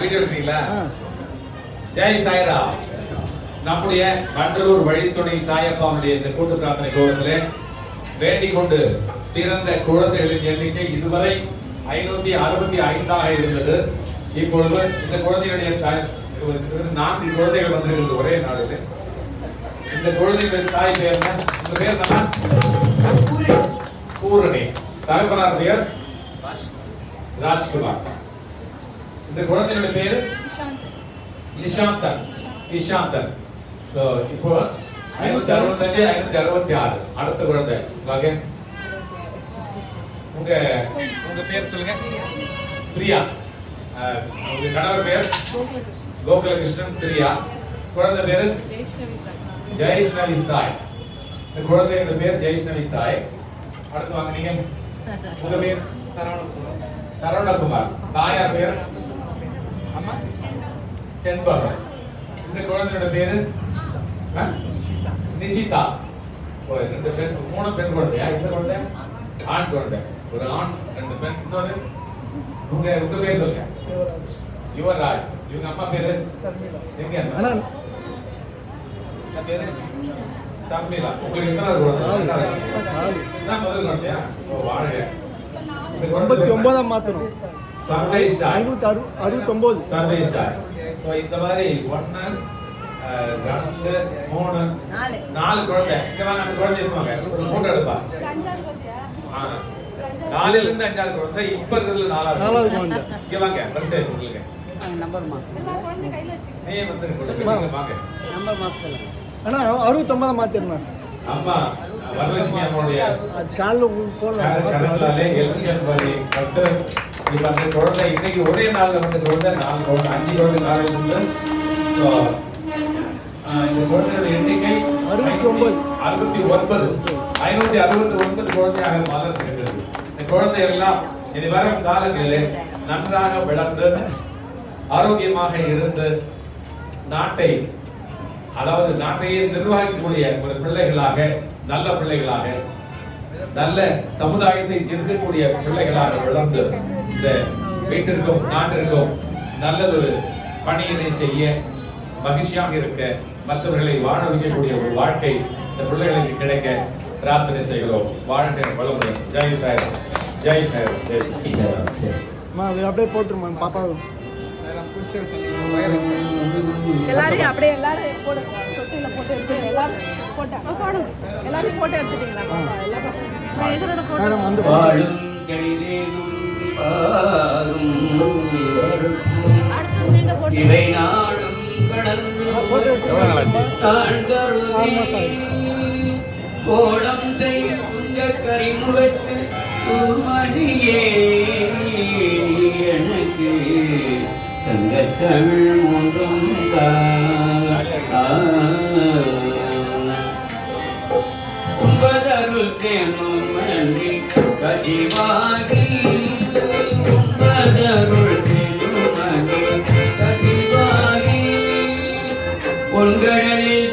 Video எடுத்தீங்களா? ஜெய் சாய்ரா நம்முடைய மண்டலூர் வழித்துணை சாயப்பாவுடைய இந்த கூட்டு பிரார்த்தனை கோலத்திலே வேண்டிக் கொண்டு பிறந்த குழந்தைகளின் எண்ணிக்கை இதுவரை ஐநூத்தி அறுபத்தி ஐந்தாக இருந்தது. இப்பொழுது இந்த குழந்தைகளுடைய நான்கு குழந்தைகள் வந்திருக்கிறது ஒரே நாளில். இந்த குழந்தைகளின் தாய் பேர் உங்க பேர் என்ன? பூரணி. தகப்பனார் பெயர்? ராஜ்குமார். இந்த குழந்தையோட பேரு? நிஷாந்தன் நிஷாந்தன் இப்போ ஐநூத்தி அறுபத்தஞ்சு ஐநூத்தி அறுபத்தி ஆறு அடுத்த குழந்தை. வாங்க உங்க உங்க பேர் சொல்லுங்க. பிரியா. அஹ், உங்க கணவர் பேர்? கோகுலகிருஷ்ணன். பிரியா. குழந்தை பேரு? ஜெயஸ்னவி சாய். இந்த குழந்தையோட பேர் ஜெயஸ்னவி சாய். அடுத்து வாங்க நீங்க உங்க பேர்? சரவணகுமார். தாயார் பேர்? அம்மா செண்பகம் இந்த குழந்தையோட பேரு? நிஷிதா. ஓ ரெண்டு பெண் மூணு பெண் குழந்தையா? இந்த குழந்தை? ஆண் குழந்தை. ஒரு ஆண் ரெண்டு பெண். இன்னொரு? உங்க உங்க பேர் சொல்லுங்க. யுவராஜ். இவங்க அம்மா பேரு? எங்க என்ன பேரு? ஷர்மிளா உங்களுக்கு எத்தனாவது குழந்தை? முதல் குழந்தையா? ஓ குழந்தை ஒன்பதாம் மாத்தணும் சர்ப்ரைஸ் ஸ்டார் ஐநூத்தி அறு ஸ்டார் ஸோ இந்த மாதிரி ஒன்று ரெண்டு மூணு நாலு. குழந்தை. குழந்தை இருப்பாங்க ஒரு மூணு எடுப்பா. ஆ. நாலுல இருந்து அஞ்சாவது குழந்தை இப்ப இருக்கிறதுல நாலாவது நாலாவது குழந்தை. இங்க வாங்க வரிசை உங்களுக்கு நீ வந்து கொடுங்க. வாங்க. நம்பர் மாத்தல அண்ணா அறுபத்தொன்பதாம் மாத்திருந்தேன் அம்மா வரலட்சுமி அம்மாவுடைய அது காலைல போடலாம். கரங்களாலே எலுமிச்சம்பதி பட்டு இப்ப அந்த குழந்தை இன்னைக்கு ஒரே நாள்ல வந்து குழந்தை நாலு குழந்தை அஞ்சு குழந்தை ஆஹ், இந்த குழந்தையோட எண்ணிக்கை அறுபத்தி ஒன்பது. அறுபத்தி ஒன்பது ஐநூத்தி அறுபத்தி ஒன்பது குழந்தையாக வளர்ந்திருக்கிறது இந்த குழந்தை எல்லாம் இனி வரும் காலங்களிலே நன்றாக வளர்ந்து ஆரோக்கியமாக இருந்து நாட்டை அதாவது நாட்டையே நிர்வகிக்கக்கூடிய ஒரு பிள்ளைகளாக நல்ல பிள்ளைகளாக நல்ல சமுதாயத்தை சேர்க்கக்கூடிய பிள்ளைகளாக வளர்ந்து இந்த வீட்டிற்கும் நாட்டிற்கும் நல்லதொரு பணியினை செய்ய மகிழ்ச்சியாக இருக்க மற்றவர்களை வாழ வைக்கக்கூடிய ஒரு வாழ்க்கை இந்த பிள்ளைகளுக்கு கிடைக்க பிரார்த்தனை செய்கிறோம். வாழ்கிற வளமுடன். ஜெய் சாய். ஜெய் சாய். ஜெய் சாய். அம்மா அது அப்படியே போட்டுருமா பாப்பா எல்லாரையும் அப்படியே எல்லாரும் போட்டு எல்லாரும் போட்டா போடுங்க எல்லாரையும் போட்டு எடுத்துட்டீங்களா? பாப்பா எல்லாரும் வாழும் கழிதேனும் பாரும் அடுத்து நீங்க போட்டு இவை நாளும் கடந்து போட்டோ எடுத்து தான் உம்பதருள் தேனும் தேனும் பொன்கடலில்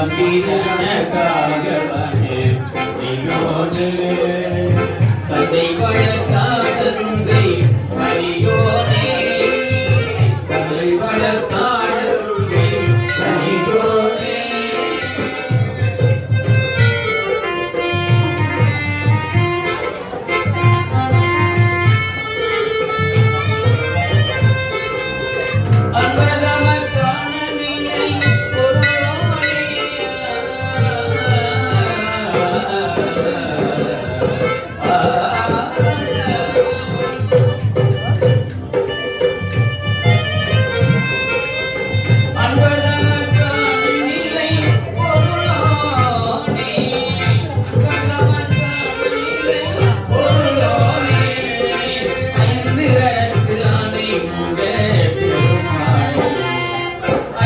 வாங்கி தனக்காக